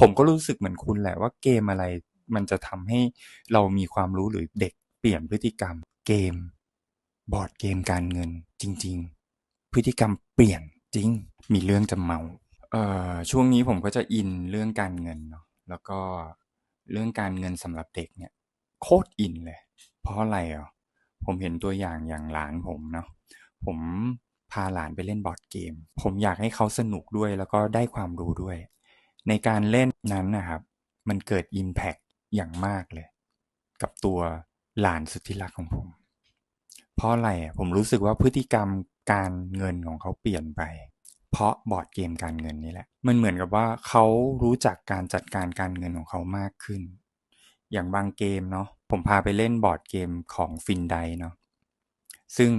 ผมก็รู้สึกเหมือนคุณแหละว่าเกมอะไร มันจะทำให้เรามีความรู้หรือเด็กเปลี่ยนพฤติกรรม เกม บอร์ดเกมการเงิน จริง ๆ พฤติกรรมเปลี่ยนจริง มีเรื่องจะเมาเอ่อช่วงนี้ผมก็จะอินเรื่องการเงินเนาะแล้วก็เรื่องการเงินสำหรับเด็กเนี่ย โคตรอินเลย เพราะอะไรอะผมเห็นตัวอย่างอย่างหลานผมเนาะผมพาหลานไปเล่นบอร์ดเกม ผมอยากให้เขาสนุกด้วยแล้วก็ได้ความรู้ด้วย ในการเล่นนั้นนะครับ มันเกิด Impact อย่างมากเลย กับตัวหลานสุดที่รักของผม เพราะอะไรผมรู้สึกว่าพฤติกรรมการเงินของเขาเปลี่ยนไป เพราะบอร์ดเกมการเงินนี่แหละ มันเหมือนกับว่าเขารู้จักการจัดการการเงินของเขามากขึ้น อย่างบางเกมเนาะผมพาไปเล่นบอร์ดเกมของฟินไดเนาะซึ่ง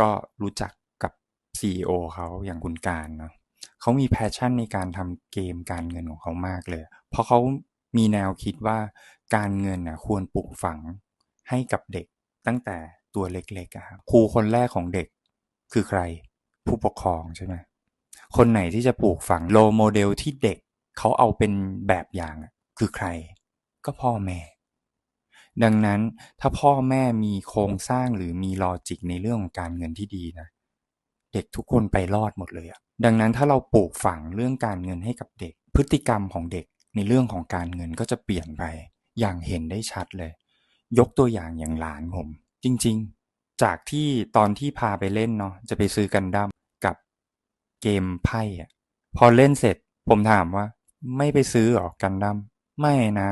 ก็รู้จักกับ CEO เขาอย่างคุณการเนาะ เขามีแพชชั่นในการทำเกมการเงินของเขามากเลย เพราะเขามีแนวคิดว่าการเงินนะควรปลูกฝังให้กับเด็กตั้งแต่ตัวเล็กๆอะครับครูคนแรกของเด็กคือใครผู้ปกครองใช่ไหมคนไหนที่จะปลูกฝังโลโมเดลที่เด็กเขาเอาเป็นแบบอย่างคือใคร ก็พ่อแม่ ดังนั้นถ้าพ่อแม่มีโครงสร้างหรือมีลอจิกในเรื่องของการเงินที่ดีนะ เด็กทุกคนไปรอดหมดเลยอะดังนั้นถ้าเราปลูกฝังเรื่องการเงินให้กับเด็ก พฤติกรรมของเด็กในเรื่องของการเงินก็จะเปลี่ยนไป อย่างเห็นได้ชัดเลย ยกตัวอย่างอย่างหลานผม จริงๆ จากที่ตอนที่พาไปเล่นเนาะจะไปซื้อกันดั้มกับเกมไพ่อะพอเล่นเสร็จผมถามว่า ไม่ไปซื้อหรอกันดั้มไม่นะ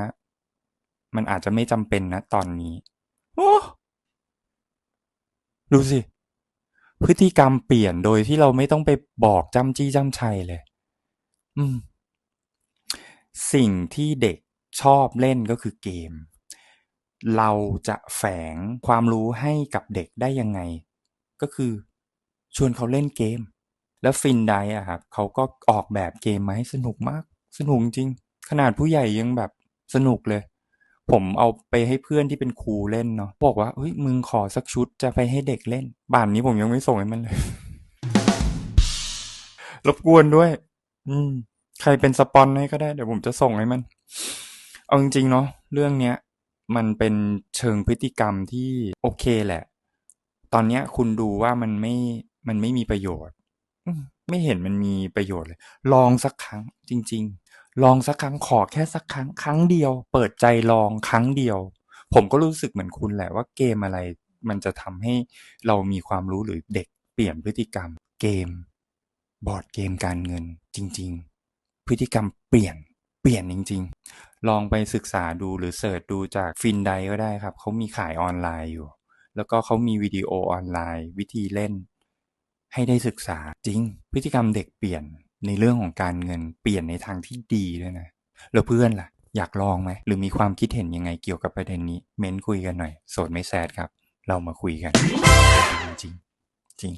มันอาจจะไม่จำเป็นนะตอนนี้ โอ้ดูสิ พฤติกรรมเปลี่ยนโดยที่เราไม่ต้องไปบอกจำจี้จำชัยเลย อืม สิ่งที่เด็กชอบเล่นก็คือเกม เราจะแฝงความรู้ให้กับเด็กได้ยังไง ก็คือชวนเขาเล่นเกม แล้วฟินไดอะครับเขาก็ออกแบบเกมมาให้สนุกมาก สนุกจริง ขนาดผู้ใหญ่ยังแบบสนุกเลย ผมเอาไปให้เพื่อนที่เป็นครูเล่นเนาะบอกว่าเฮ้ยมึงขอสักชุดจะไปให้เด็กเล่นบ้านนี้ผมยังไม่ส่งให้มันเลย รบกวนด้วย อืม ใครเป็นสปอนให้ก็ได้เดี๋ยวผมจะส่งให้มัน เอาจริงๆเนาะเรื่องเนี้ยมันเป็นเชิงพฤติกรรมที่โอเคแหละ ตอนเนี้ยคุณดูว่ามันไม่มันไม่มีประโยชน์ไม่เห็นมันมีประโยชน์เลย ลองสักครั้งจริง ๆ ลองสักครั้งขอแค่สักครั้งครั้งเดียว เปิดใจลองครั้งเดียว ผมก็รู้สึกเหมือนคุณแหละว่าเกมอะไร มันจะทำให้เรามีความรู้หรือเด็กเปลี่ยนพฤติกรรม เกม บอร์ดเกมการเงิน จริง ๆ พฤติกรรมเปลี่ยนเปลี่ยนจริง ๆ ลองไปศึกษาดูหรือเสิร์ชดูจากฟินไดก็ได้ครับเขามีขายออนไลน์อยู่ แล้วก็เขามีวิดีโอออนไลน์ วิธีเล่น ให้ได้ศึกษาจริง พฤติกรรมเด็กเปลี่ยน ในเรื่องของการเงินเปลี่ยนในทางที่ดีด้วยนะแล้วเพื่อนล่ะ อยากลองไหม หรือมีความคิดเห็นยังไงเกี่ยวกับประเด็นนี้ เม้นคุยกันหน่อย โสดไม่แซดครับ เรามาคุยกัน จริงจริง